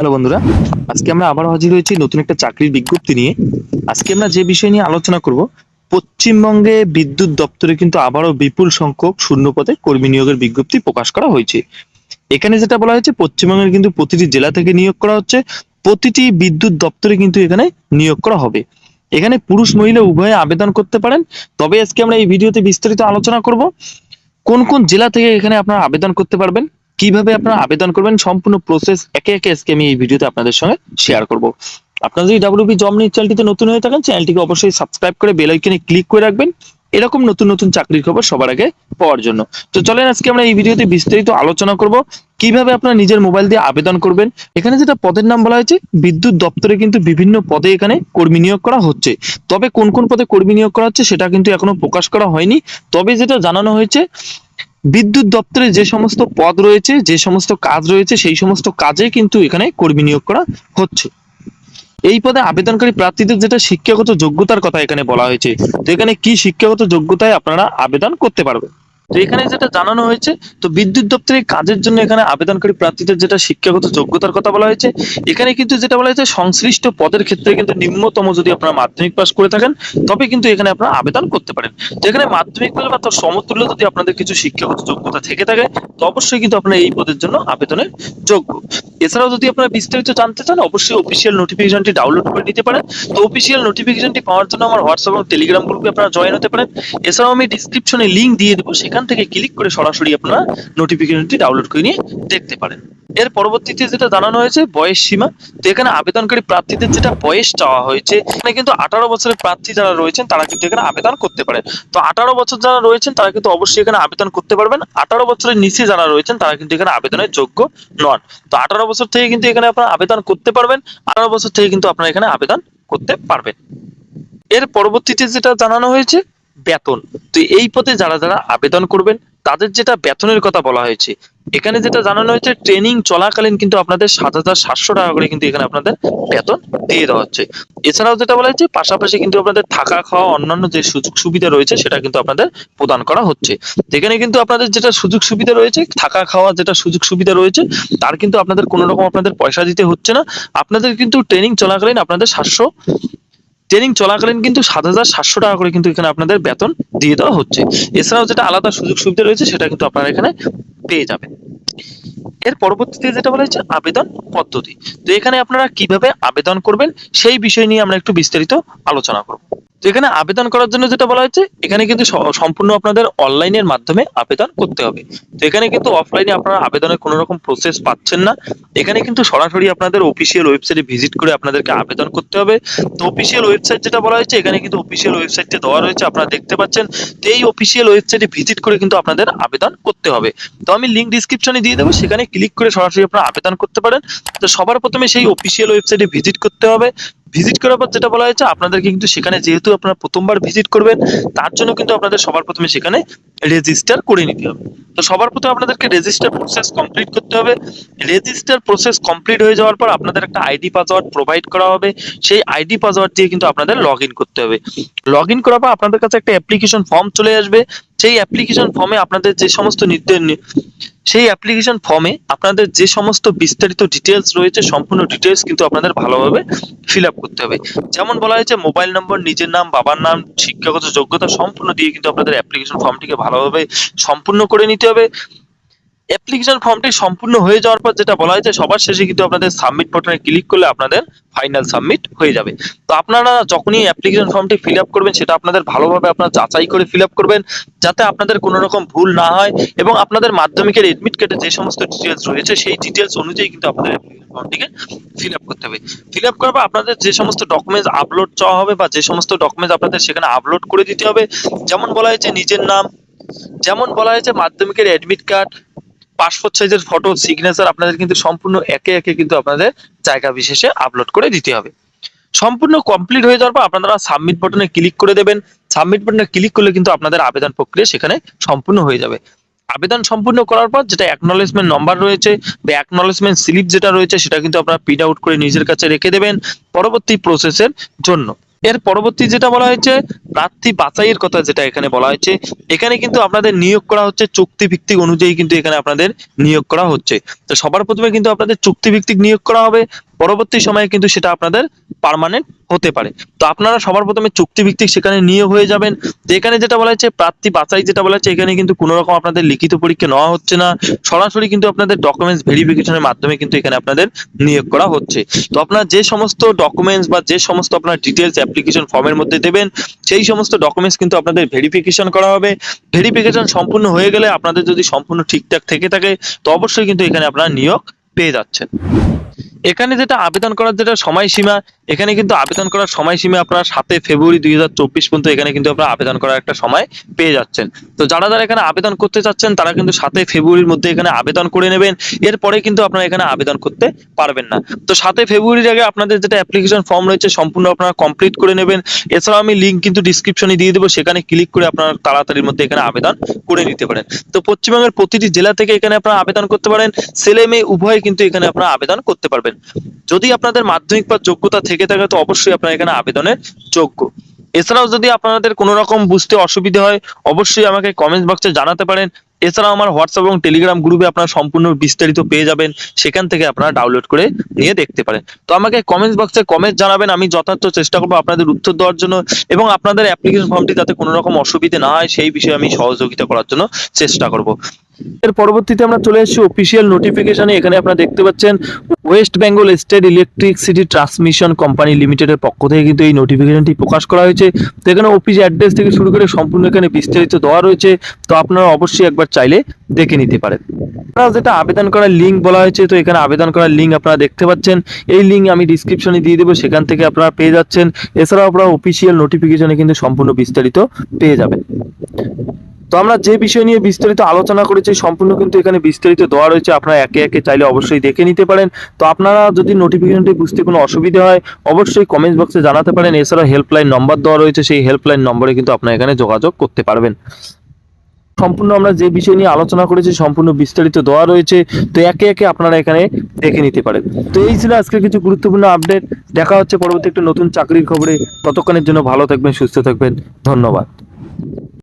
Hello বন্ধুরা, আজকে আমরা আবার হাজির হয়েছি নতুন একটা চাকরির বিজ্ঞপ্তি নিয়ে। আজকে আমরা যে বিষয় নিয়ে আলোচনা করব, পশ্চিমবঙ্গে বিদ্যুৎ দপ্তরে কিন্তু আবারও বিপুল সংখ্যক শূন্য পদে কর্মী নিয়োগের বিজ্ঞপ্তি প্রকাশ করা হয়েছে। এখানে যেটা বলা হয়েছে, পশ্চিমবঙ্গের কিন্তু প্রতিটি জেলা থেকে নিয়োগ করা হচ্ছে, প্রতিটি বিদ্যুৎ দপ্তরে কিন্তু এখানে নিয়োগ করা হবে। এখানে পুরুষ, মহিলা উভয়ে আবেদন করতে পারেন, তবে আজকে আমরা এই ভিডিওতে বিস্তারিত আলোচনা করব, কোন কোন জেলা থেকে এখানে আপনারা আবেদন করতে পারবেন কীভাবে আপনারা আবেদন করবেন সম্পূর্ণ প্রসেস একে একে আজকে আমি এই ভিডিওতে আপনাদের সঙ্গে শেয়ার করব। আপনারা যদি ডাব্লিউবি জব নিউজ চ্যানেলটিতে নতুন হয়ে থাকেন, চ্যানেলটিকে অবশ্যই সাবস্ক্রাইব করে বেল আইকনে ক্লিক করে রাখবেন। এরকম নতুন নতুন চাকরির খবর সবার আগে পাওয়ার জন্য। তো চলেন আজকে আমরা এই ভিডিওতে বিস্তারিত আলোচনা করব, কীভাবে আপনারা নিজের মোবাইল দিয়ে আবেদন করবেন। এখানে যেটা পদের নাম বলা হয়েছে, বিদ্যুৎ দপ্তরে কিন্তু বিভিন্ন পদে এখানে কর্মী নিয়োগ করা হচ্ছে। তবে কোন কোন পদে কর্মী নিয়োগ করা হচ্ছে, সেটা কিন্তু এখনও প্রকাশ করা হয়নি। তবে যেটা জানানো হয়েছে বিদ্যুৎ দপ্তরে যে সমস্ত পদ রয়েছে, যে সমস্ত কাজ রয়েছে, সেই সমস্ত কাজে কিন্তু এখানে কর্মী নিয়োগ করা হচ্ছে। এই পদে আবেদনকারী প্রার্থীদের যেটা শিক্ষাগত যোগ্যতার কথা এখানে বলা হয়েছে, তো এখানে কি শিক্ষাগত যোগ্যতায় আপনারা আবেদন করতে পারবেন? তো এখানে যেটা জানানো হয়েছে, তো বিদ্যুৎ দপ্তরের কাজের জন্য এখানে আবেদনকারী প্রার্থীদের যেটা শিক্ষাগত যোগ্যতার কথা বলা হয়েছে, এখানে কিন্তু যেটা বলা হয়েছে, সংশ্লিষ্ট পদের ক্ষেত্রে কিন্তু নিম্নতম যদি আপনারা মাধ্যমিক পাস করে থাকেন, তবে কিন্তু এখানে আপনারা আবেদন করতে পারেন। তো এখানে মাধ্যমিক পাস বা তার সমতুল্য যদি আপনাদের কিছু শিক্ষাগত যোগ্যতা থেকে থাকে, তো অবশ্যই কিন্তু আপনারা এই পদের জন্য আবেদনের যোগ্য। এছাড়াও যদি আপনারা বিস্তারিত জানতে চান, অবশ্যই অফিসিয়াল নোটিফিকেশনটি ডাউনলোড করে নিতে পারেন। তো অফিসিয়াল নোটিফিকেশনটি পাওয়ার জন্য আমার হোয়াটসঅ্যাপ এবং টেলিগ্রাম গ্রুপে আপনারা জয়েন হতে পারেন। এছাড়াও আমি ডিসক্রিপশনে লিঙ্ক দিয়ে দেবো, সেখান থেকে ক্লিক করে সরাসরি আপনারা নোটিফিকেশনটি ডাউনলোড করে নিয়ে দেখতে পারেন। এর পরবর্তীতে যেটা জানানো হয়েছে, বয়স সীমা। তো এখানে আবেদনকারী প্রার্থীদের যেটা বয়স চাওয়া হয়েছে, এখানে কিন্তু আঠারো বছরের প্রার্থী যারা রয়েছেন, তারা কিন্তু এখানে আবেদন করতে পারেন। তো আঠারো বছর যারা রয়েছেন, তারা কিন্তু অবশ্যই এখানে আবেদন করতে পারবেন। আঠারো বছরের নিচে যারা রয়েছেন, তারা কিন্তু এখানে আবেদনের যোগ্য নন। তো আঠারো বছর থেকে কিন্তু এখানে আপনারা আবেদন করতে পারবেন। আঠারো বছর থেকে কিন্তু আপনারা এখানে আবেদন করতে পারবেন। এর পরবর্তীতে যেটা জানানো হয়েছে, বেতন। তো এই পদে যারা যারা আবেদন করবেন, তাদের যেটা বেতনের কথা বলা হয়েছে, এখানে যেটা জানানো হয়েছে, ট্রেনিং চলাকালীন কিন্তু আপনাদের সাত হাজার সাতশো টাকা করে কিন্তু এখানে আপনাদের বেতন দিয়ে দেওয়া হচ্ছে। এছাড়াও যেটা বলা হয়েছে, পাশাপাশি কিন্তু আপনাদের থাকা খাওয়া, অন্যান্য যে সুযোগ সুবিধা রয়েছে, সেটা কিন্তু আপনাদের প্রদান করা হচ্ছে। এখানে কিন্তু আপনাদের যেটা সুযোগ সুবিধা রয়েছে, থাকা খাওয়া যেটা সুযোগ সুবিধা রয়েছে, তার কিন্তু আপনাদের কোনো রকম আপনাদের পয়সা দিতে হচ্ছে না। আপনাদের কিন্তু ট্রেনিং চলাকালীন আপনাদের সাতশো ট্রেনিং চলাকালীন কিন্তু সাত হাজার সাতশো টাকা করে কিন্তু এখানে আপনাদের বেতন দিয়ে দেওয়া হচ্ছে। এছাড়াও যেটা আলাদা সুযোগ সুবিধা রয়েছে, সেটা কিন্তু আপনারা এখানে পেয়ে যাবেন। এর পরবর্তীতে যেটা বলা হয়েছে, আবেদন পদ্ধতি। তো এখানে আপনারা কীভাবে আবেদন করবেন, সেই বিষয় নিয়ে আমরা একটু বিস্তারিত আলোচনা করব। এখানে আবেদন করার জন্য যেটা বলা হচ্ছে এখানে কিন্তু সম্পূর্ণ আপনাদের অনলাইনের মাধ্যমে আবেদন করতে হবে। তো এখানে কিন্তু অফলাইনে আপনারা আবেদনের কোনো রকম প্রসেস পাচ্ছেন না। এখানে কিন্তু সরাসরি আপনাদের অফিসিয়াল ওয়েবসাইটে ভিজিট করে আপনাদেরকে আবেদন করতে হবে। তো অফিসিয়াল ওয়েবসাইট যেটা বলা হয়েছে, এখানে কিন্তু অফিসিয়াল ওয়েবসাইটে দেওয়া রয়েছে, আপনারা দেখতে পাচ্ছেন। তো এই অফিসিয়াল ওয়েবসাইটে ভিজিট করে কিন্তু আপনাদের আবেদন করতে হবে। তো আমি লিংক ডিসক্রিপশনে দিয়ে দেবো, সেখানে ক্লিক করে সরাসরি আপনারা আবেদন করতে পারেন। তো সবার প্রথমে সেই অফিসিয়াল ওয়েবসাইটে ভিজিট করতে হবে। ভিজিট করার পর যেটা বলা হয়েছে, আপনাদেরকে কিন্তু সেখানে যেহেতু আপনারা প্রথমবার ভিজিট করবেন, তার জন্য কিন্তু আপনাদের সবার প্রথমে সেখানে রেজিস্টার করে নিতে হবে। তো সবার প্রথমে আপনাদেরকে রেজিস্টার প্রসেস কমপ্লিট করতে হবে। রেজিস্টার প্রসেস কমপ্লিট হয়ে যাওয়ার পর আপনাদের একটা আইডি পাসওয়ার্ড প্রোভাইড করা হবে। সেই আইডি পাসওয়ার্ড দিয়ে কিন্তু আপনাদের লগ করতে হবে। লগ করার পর আপনাদের কাছে একটা অ্যাপ্লিকেশন ফর্ম চলে আসবে। সেই অ্যাপ্লিকেশন ফর্মে আপনাদের যে সমস্ত নির্দেশ সেই অ্যাপ্লিকেশন ফর্মে আপনাদের যে সমস্ত বিস্তারিত ডিটেলস রয়েছে, সম্পূর্ণ ডিটেলস কিন্তু আপনাদের ভালোভাবে ফিল আপ করতে হবে। যেমন বলা হয়েছে মোবাইল নম্বর নিজের নাম, বাবার নাম, শিক্ষাগত যোগ্যতা, সম্পূর্ণ দিয়ে কিন্তু আপনাদের অ্যাপ্লিকেশন ফর্মটিকে ভালোভাবে সম্পূর্ণ করে নিতে হবে। অ্যাপ্লিকেশন ফর্মটি সম্পূর্ণ হয়ে যাওয়ার পর যেটা বলা হয়েছে, সবার শেষে কিন্তু আপনাদের সাবমিট বাটনে ক্লিক করলে আপনাদের ফাইনাল সাবমিট হয়ে যাবে। তো আপনারা যখনই অ্যাপ্লিকেশন ফর্মটি ফিল আপ করবেন, সেটা আপনাদের ভালোভাবে আপনারা যাচাই করে ফিল আপ করবেন, যাতে আপনাদের কোনো রকম ভুল না হয় এবং আপনাদের মাধ্যমিকের এডমিট কার্ডে যে সমস্ত ডিটেলস রয়েছে, সেই ডিটেলস অনুযায়ী কিন্তু আপনাদের অ্যাপ্লিকেশন ফর্মটিকে ফিল আপ করতে হবে। ফিল আপ করার পর আপনাদের যে সমস্ত ডকুমেন্টস আপলোড চাওয়া হবে বা যে সমস্ত ডকুমেন্টস আপনাদের সেখানে আপলোড করে দিতে হবে, যেমন বলা হয়েছে নিজের নাম, যেমন বলা হয়েছে মাধ্যমিকের অ্যাডমিট কার্ড পাসপোর্ট সাইজের ফটো সিগনেচার আপনাদের কিন্তু সম্পূর্ণ একে একে কিন্তু আপনাদের জায়গা বিশেষে আপলোড করে দিতে হবে। সম্পূর্ণ কমপ্লিট হয়ে যাওয়ার পর আপনারা সাবমিট বাটনে ক্লিক করে দেবেন। সাবমিট বাটনে ক্লিক করলে কিন্তু আপনাদের আবেদন প্রক্রিয়া সেখানে সম্পূর্ণ হয়ে যাবে। আবেদন সম্পূর্ণ করার পর যেটা অ্যাকনলেজমেন্ট নম্বর রয়েছে বা অ্যাকনলেজমেন্ট স্লিপ যেটা রয়েছে সেটা কিন্তু আপনারা প্রিন্ট আউট করে নিজের কাছে রেখে দেবেন পরবর্তী প্রসেসের জন্য। এর পরবর্তী যেটা বলা হয়েছে, প্রার্থী বাছাইয়ের কথা যেটা এখানে বলা হয়েছে, এখানে কিন্তু আপনাদের নিয়োগ করা হচ্ছে চুক্তি ভিত্তিক অনুযায়ী কিন্তু এখানে আপনাদের নিয়োগ করা হচ্ছে। তো সবার প্রথমে কিন্তু আপনাদের চুক্তিভিত্তিক নিয়োগ করা হবে পরবর্তী সময়ে কিন্তু সেটা আপনাদের পার্মানেন্ট হতে পারে। তো আপনারা সবার প্রথমে চুক্তি ভিত্তিক সেখানে নিয়োগ হয়ে যাবেন। তো এখানে যেটা বলা হচ্ছে, প্রার্থী বাছাই যেটা বলা হচ্ছে, এখানে কিন্তু কোনো রকম আপনাদের লিখিত পরীক্ষা নেওয়া হচ্ছে না। সরাসরি কিন্তু আপনাদের ডকুমেন্টস ভেরিফিকেশনের মাধ্যমে কিন্তু এখানে আপনাদের নিয়োগ করা হচ্ছে। তো আপনার যে সমস্ত ডকুমেন্টস বা যে সমস্ত আপনার ডিটেলস অ্যাপ্লিকেশন ফর্মের মধ্যে দেবেন, সেই সমস্ত ডকুমেন্টস কিন্তু আপনাদের ভেরিফিকেশন করা হবে। ভেরিফিকেশন সম্পূর্ণ হয়ে গেলে আপনাদের যদি সম্পূর্ণ ঠিকঠাক থেকে থাকে, তো অবশ্যই কিন্তু এখানে আপনারা নিয়োগ পেয়ে যাচ্ছেন। এখানে যেটা আবেদন করার যেটা সময়সীমা এখানে কিন্তু আবেদন করার সময়সীমা আপনারা সাতই ফেব্রুয়ারি দুই হাজার চব্বিশ পর্যন্ত এখানে কিন্তু আপনারা আবেদন করার একটা সময় পেয়ে যাচ্ছেন। তো যারা যারা এখানে আবেদন করতে চাচ্ছেন, তারা কিন্তু সাতই ফেব্রুয়ারির মধ্যে এখানে আবেদন করে নেবেন। এরপরে কিন্তু আপনারা এখানে আবেদন করতে পারবেন না। তো সাতই ফেব্রুয়ারির আগে আপনাদের যেটা অ্যাপ্লিকেশন ফর্ম রয়েছে, সম্পূর্ণ আপনারা কমপ্লিট করে নেবেন। এছাড়াও আমি লিঙ্ক কিন্তু ডিসক্রিপশনে দিয়ে দেবো, সেখানে ক্লিক করে আপনারা তাড়াতাড়ির মধ্যে এখানে আবেদন করে নিতে পারেন। তো পশ্চিমবঙ্গের প্রতিটি জেলা থেকে এখানে আপনারা আবেদন করতে পারেন। ছেলে মেয়ে উভয় কিন্তু এখানে আপনারা আবেদন করতে পারবেন। যদি আপনাদের মাধ্যমিক বা যোগ্যতা থেকে থাকে তো অবশ্যই আপনারা এখানে আবেদনের যোগ্য। এছাড়াও যদি আপনাদের কোনো রকম বুঝতে অসুবিধা হয়, অবশ্যই আমাকে কমেন্ট বক্সে জানাতে পারেন। এছাড়াও আমার হোয়াটসঅ্যাপ এবং টেলিগ্রাম গ্রুপে আপনারা সম্পূর্ণ বিস্তারিত পেয়ে যাবেন। সেখান থেকে আপনারা ডাউনলোড করে নিয়ে দেখতে পারেন। তো আমাকে কমেন্টস বক্সে কমেন্ট জানাবেন, আমি যথার্থ চেষ্টা করব আপনাদের উত্তর দেওয়ার জন্য এবং আপনাদের অ্যাপ্লিকেশন ফর্মটি যাতে কোনো রকম অসুবিধে না হয়, সেই বিষয়ে আমি সহযোগিতা করার জন্য চেষ্টা করব। এর পরবর্তীতে আমরা চলে এসেছি অফিসিয়াল নোটিফিকেশনে এখানে আপনারা দেখতে পাচ্ছেন West Bengal state electricity transmission company লিমিটেডের পক্ষ থেকে কিন্তু এই নোটিফিকেশনটি প্রকাশ করা হয়েছে। তো এখানে অফিস অ্যাড্রেস থেকে শুরু করে সম্পূর্ণ এখানে বিস্তারিত দেওয়া রয়েছে। তো আপনারা অবশ্যই একবার চাইলে দেখে নিতে পারেন। আপনারা যেটা আবেদন করার লিঙ্ক বলা হয়েছে, তো এখানে আবেদন করার লিঙ্ক আপনারা দেখতে পাচ্ছেন। এই লিঙ্ক আমি ডিসক্রিপশনে দিয়ে দেবো, সেখান থেকে আপনারা পেয়ে যাচ্ছেন। এছাড়াও আপনারা অফিসিয়াল নোটিফিকেশনে কিন্তু সম্পূর্ণ বিস্তারিত পেয়ে যাবেন। তো আমরা যে বিষয় নিয়ে বিস্তারিত আলোচনা করেছি সম্পূর্ণ কিন্তু এখানে বিস্তারিত দেওয়া রয়েছে। আপনারা একে একে চাইলে অবশ্যই দেখে নিতে পারেন। তো আপনারা যদি নোটিফিকেশনটি বুঝতে কোনো অসুবিধা হয়, অবশ্যই কমেন্ট বক্সে জানাতে পারেন। এছাড়া হেল্পলাইন নম্বর দেওয়া রয়েছে, সেই হেল্পলাইন নম্বরে কিন্তু আপনারা এখানে যোগাযোগ করতে পারবেন। সম্পূর্ণ আমরা যে বিষয় নিয়ে আলোচনা করেছি, সম্পূর্ণ বিস্তারিত দেওয়া রয়েছে। তো একে একে আপনারা এখানে দেখে নিতে পারেন। তো এই ছিল আজকে কিছু গুরুত্বপূর্ণ আপডেট দেখা হচ্ছে পরবর্তী একটা নতুন চাকরির খবরে। ততক্ষণের জন্য ভালো থাকবেন, সুস্থ থাকবেন। ধন্যবাদ।